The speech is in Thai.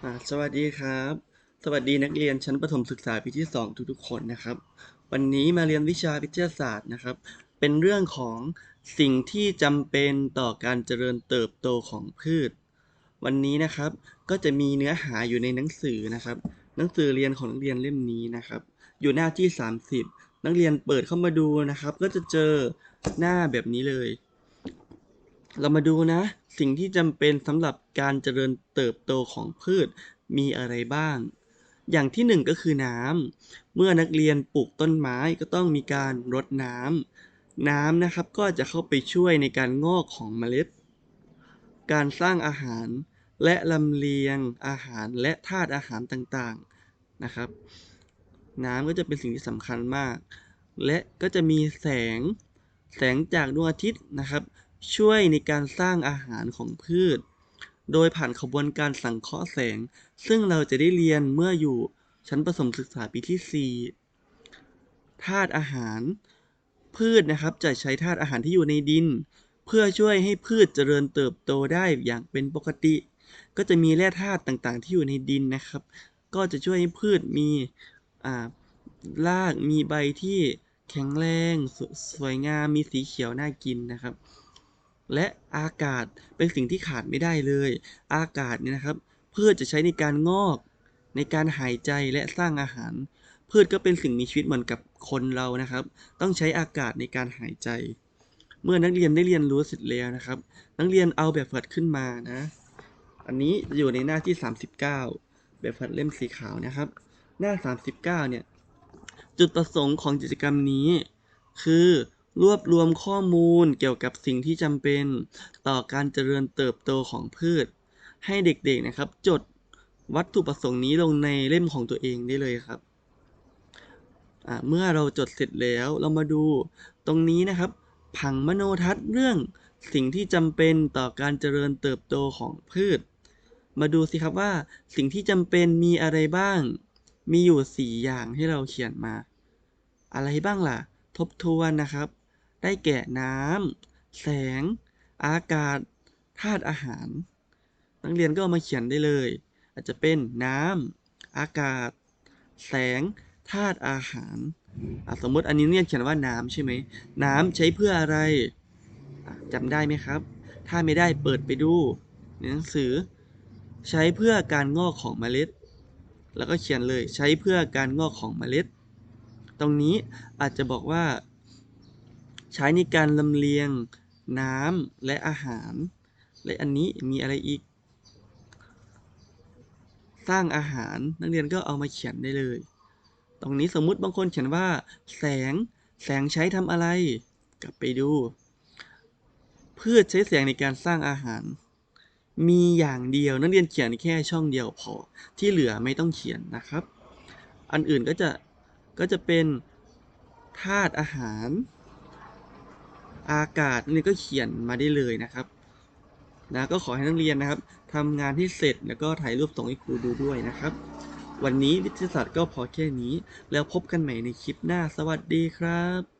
สวัสดีครับ สวัสดีนักเรียนชั้นประถมศึกษาปีที่ 2 ทุกๆ คนนะครับ วันนี้มาเรียนวิชาวิทยาศาสตร์นะครับ เป็นเรื่องของสิ่งที่จำเป็นต่อการเจริญเติบโตของพืช วันนี้นะครับก็จะมีเนื้อหาอยู่ในหนังสือนะครับ หนังสือเรียนของนักเรียนเล่มนี้นะครับ อยู่หน้าที่ 30 นักเรียนเปิดเข้ามาดูนะครับ ก็จะเจอหน้าแบบนี้เลย เรามาดูนะ สิ่งที่จำเป็นสำหรับการเจริญเติบโตของพืชมีอะไรบ้าง อย่างที่หนึ่งก็คือน้ำเมื่อนักเรียนปลูกต้นไม้ก็ต้องมีการรดน้ำน้ำนะครับก็จะเข้าไปช่วยในการงอกของเมล็ด การสร้างอาหารและลำเลียงอาหารและธาตุอาหารต่างๆนะครับ น้ำก็จะเป็นสิ่งที่สำคัญมาก และก็จะมีแสงแสงจากดวงอาทิตย์นะครับ ช่วยในการสร้างอาหารของพืช โดยผ่านขบวนการสังเคราะห์แสง ซึ่งเราจะได้เรียนเมื่ออยู่ชั้นประถมศึกษาปีที่ 4 ธาตุอาหาร พืชนะครับจะใช้ธาตุอาหารที่อยู่ในดิน เพื่อช่วยให้พืชเจริญเติบโตได้อย่างเป็นปกติ ก็จะมีแร่ธาตุต่างๆ ที่อยู่ในดินนะครับ ก็จะช่วยให้พืชมีรากมีใบที่แข็งแรงสสวยงามมีสีเขียวน่ากินนะครับ และอากาศเป็นสิ่งที่ขาดไม่ได้เลย อากาศเนี่ยนะครับพืชจะใช้ในการงอก ในการหายใจและสร้างอาหาร พืชก็เป็นสิ่งมีชีวิตเหมือนกับคนเรานะครับ ต้องใช้อากาศในการหายใจ เมื่อนักเรียนได้เรียนรู้เสร็จแล้วนะครับ นักเรียนเอาแบบฝึกขึ้นมานะ อันนี้อยู่ในหน้าที่ 39 แบบฝึกเล่มสีขาวนะครับ หน้า 39เนี่ยจุดประสงค์ของกิจกรรมนี้ คือ รวบรวมข้อมูลเกี่ยวกับสิ่งที่จำเป็น ต่อการเจริญเติบโตของพืช ให้เด็กๆนะครับ จดวัตถุประสงค์นี้ลงในเล่มของตัวเองได้เลยครับ เมื่อเราจดเสร็จแล้วเรามาดูตรงนี้นะครับ ผังมโนทัศน์เรื่องสิ่งที่จำเป็นต่อการเจริญเติบโตของพืช มาดูสิครับว่าสิ่งที่จำเป็นมีอะไรบ้าง มีอยู่ 4 อย่างให้เราเขียนมา อะไรบ้างล่ะ ทบทวนนะครับ ได้แก่น้ำ แสง อากาศ ธาตุอาหาร นักเรียนก็เอามาเขียนได้เลย อาจจะเป็นน้ำ อากาศ แสง ธาตุอาหารสมมติอันนี้เนี่ยเขียนว่าน้ำใช่ไหม น้ำใช้เพื่ออะไรจำได้ไหมครับ ถ้าไม่ได้เปิดไปดูในหนังสือ ใช้เพื่อการงอกของเมล็ด แล้วก็เขียนเลยใช้เพื่อการงอกของเมล็ด ตรงนี้อาจจะบอกว่า ใช้ในการลำเลียงน้ำและอาหาร และอันนี้มีอะไรอีก สร้างอาหารนักเรียนก็เอามาเขียนได้เลย ตรงนี้สมมุติบางคนเขียนว่า แสง แสงใช้ทำอะไร กลับไปดูพืชใช้แสงในการสร้างอาหาร มีอย่างเดียวนักเรียนเขียนแค่ช่องเดียวพอที่เหลือไม่ต้องเขียนนะครับ อันอื่นก็จะก็จะเป็นธาตุอาหาร อากาศนี่ก็เขียนมาได้เลยนะครับนะก็ขอให้นักเรียนนะครับทำงานที่เสร็จแล้วก็ถ่ายรูปส่งให้ครูดูด้วยนะครับ วันนี้วิทยาศาสตร์ก็พอแค่นี้ แล้วพบกันใหม่ในคลิปหน้าสวัสดีครับ